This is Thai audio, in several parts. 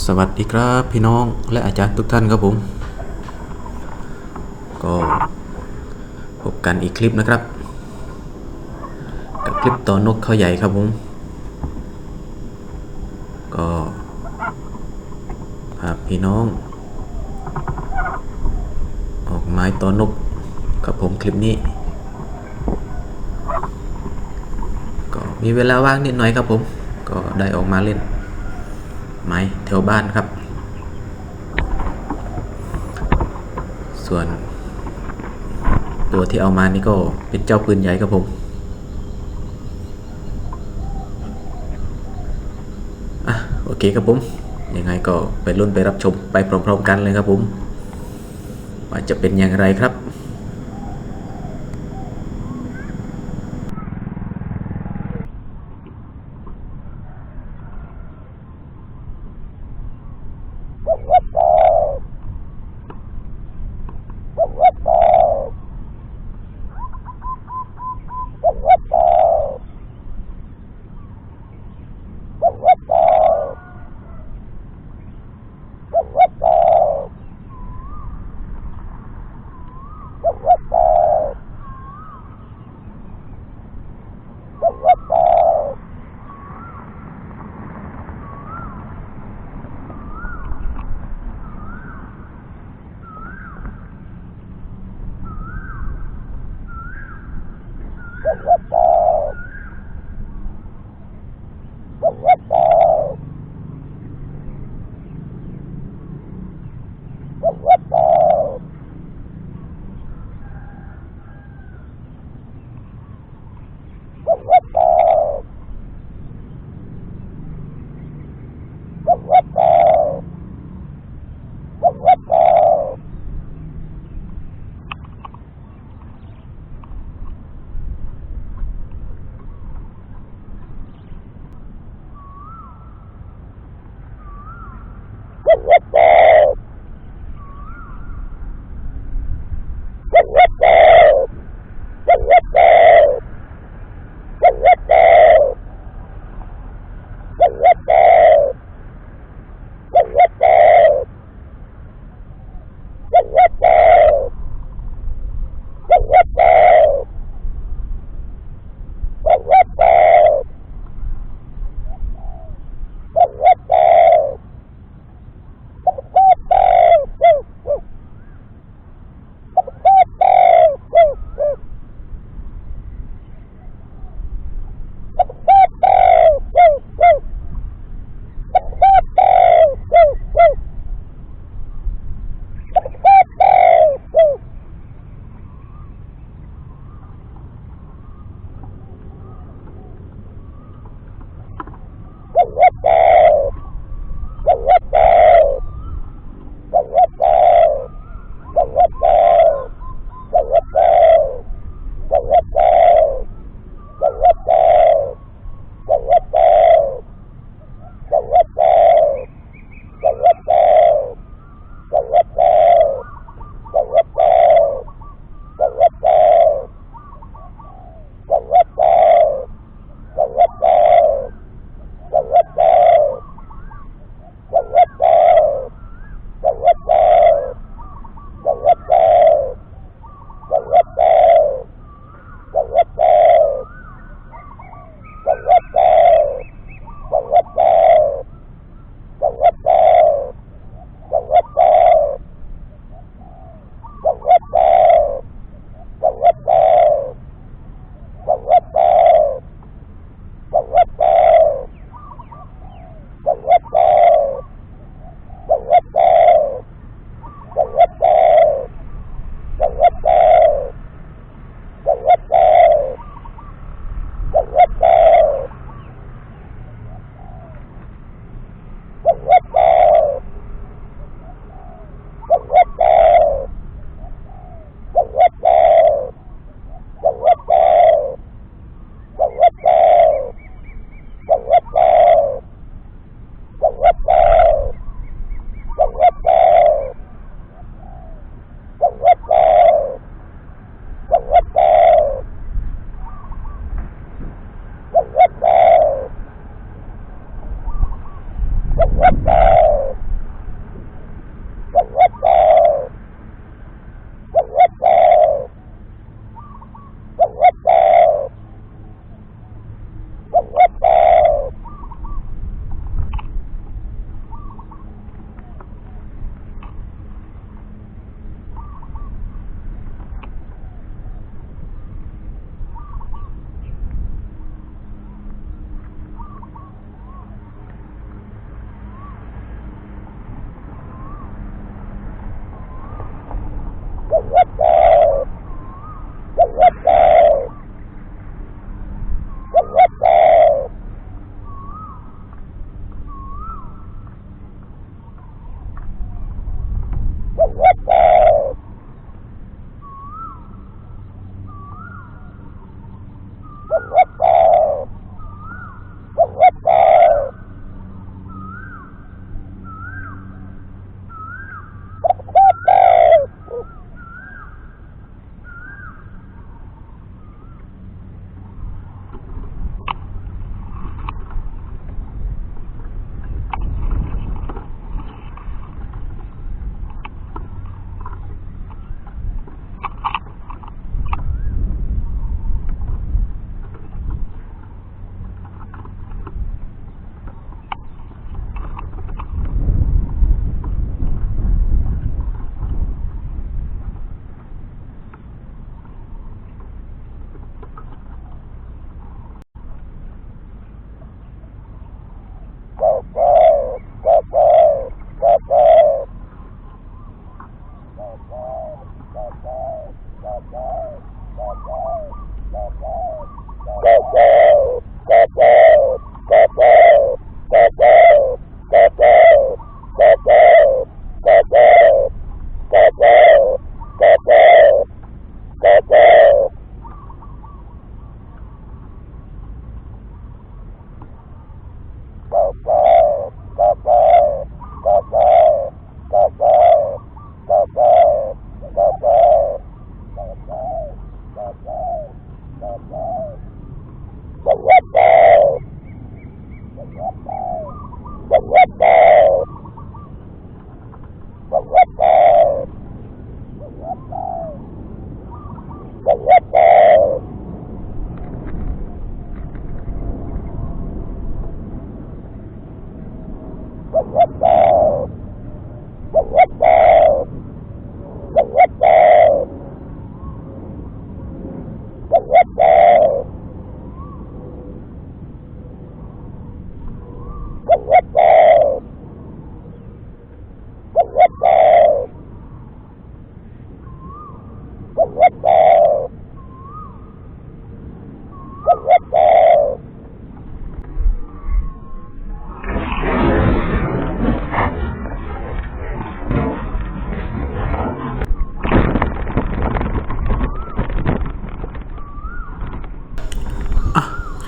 สวัสดีครับพี่น้องและอาจารย์ทุกท่านครับผม ก็พบกันอีกคลิปนะครับ กับคลิปตอนนกเขาใหญ่ครับผม ก็พาพี่น้อง ออกไม้ตอนนกครับผมคลิปนี้ ก็มีเวลาว่างนิดหน่อยครับผม ก็ได้ออกมาเล่น ไม้แถวบ้านครับ ส่วน ตัวที่เอามานี่ก็เป็นเจ้าปืนใหญ่ครับผมอะโอเคครับผมยังไงก็ไปรุ่นไปรับชมไปพร้อมๆกันเลยครับผมว่าจะเป็นอย่างไรครับ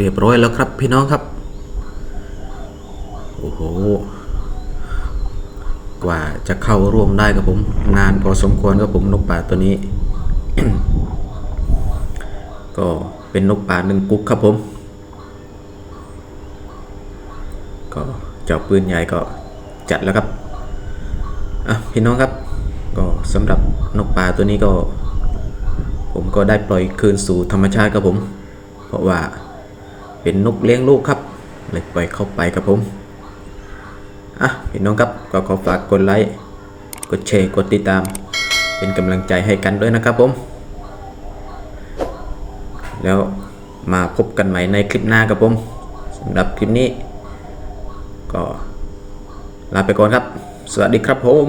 รียบร้อยแล้วครับพี่น้องครับ โอ้โห กว่าจะเข้าร่วมได้ครับผม นานพอสมควรครับผมนกป่าตัวนี้ ก็เป็นนกป่าหนึ่งกุ๊กครับผม ก็เจ้าปืนใหญ่ก็จัดแล้วครับ อะพี่น้องครับ ก็สำหรับนกป่าตัวนี้ก็ ผมก็ได้ปล่อยคืนสู่ธรรมชาติครับผม เพราะว่า เป็นนกเลี้ยงลูกครับเลยปล่อยเข้าไปครับผมอะพี่น้องครับก็ขอฝากกดไลค์กดแชร์กดติดตาม เป็นกำลังใจให้กันด้วยนะครับผม แล้วมาพบกันใหม่ในคลิปหน้าครับผมสำหรับคลิปนี้ ก็ลาไปก่อนครับ สวัสดีครับผม